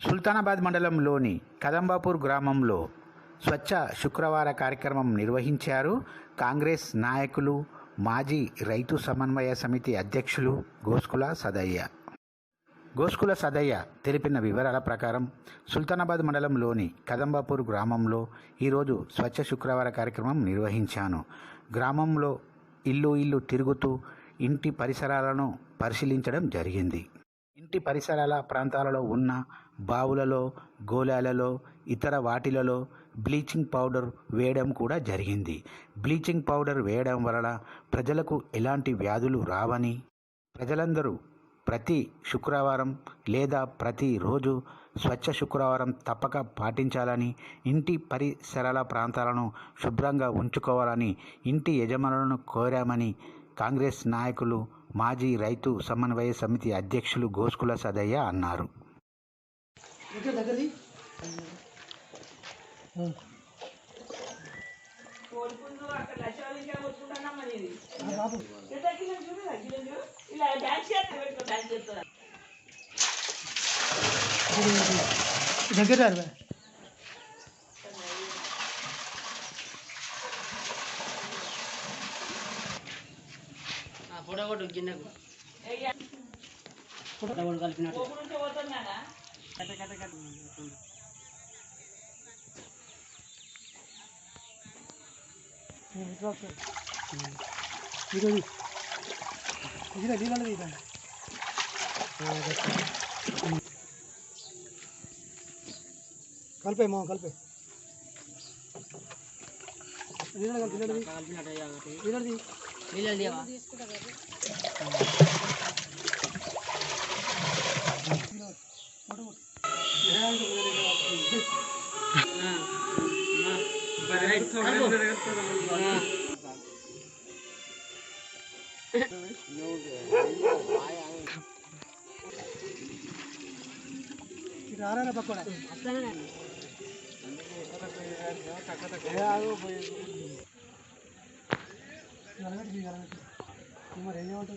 సుల్తానాబాద్ మండలంలోని కదంబాపూర్ గ్రామంలో స్వచ్ఛ శుక్రవార కార్యక్రమం నిర్వహించారు కాంగ్రెస్ నాయకులు మాజీ రైతు సమన్వయ సమితి అధ్యక్షులు గోస్కుల సదయ్య. గోస్కుల సదయ్య తెలిపిన వివరాల ప్రకారం సుల్తానాబాద్ మండలంలోని కదంబాపూర్ గ్రామంలో ఈరోజు స్వచ్ఛ శుక్రవార కార్యక్రమం నిర్వహించాను. గ్రామంలో ఇల్లు ఇల్లు తిరుగుతూ ఇంటి పరిసరాలను పరిశీలించడం జరిగింది. ఇంటి పరిసరాల ప్రాంతాలలో ఉన్న బావులలో గోళాలలో ఇతర వాటిలలో బ్లీచింగ్ పౌడర్ వేయడం కూడా జరిగింది. బ్లీచింగ్ పౌడర్ వేయడం వలన ప్రజలకు ఎలాంటి వ్యాధులు రావని ప్రజలందరూ ప్రతి శుక్రవారం లేదా ప్రతిరోజు స్వచ్ఛ శుక్రవారం తప్పక పాటించాలని ఇంటి పరిసరాల ప్రాంతాలను శుభ్రంగా ఉంచుకోవాలని ఇంటి యజమానులను కోరామని కాంగ్రెస్ నాయకులు మాజీ రైతు సమన్వయ సమితి అధ్యక్షులు గోస్కుల సదయ్య అన్నారు. దగ్గర కొట్టు గిన్నెకు అయ్యా ఫోటో కొట్టు కలిపినట్టు కోపు నుంచి పోతున్నానా కట్ట కట్ట కట్ట నేను ఇట్లా వస్తాను. ఇది ఇది. ఇదిలే, నీళ్ళలో ఇది. కలిపే మా కలిపే నీళ్ళలో కలిపి నీళ్ళది కలిపినట్టు అయ్యా ఒకటి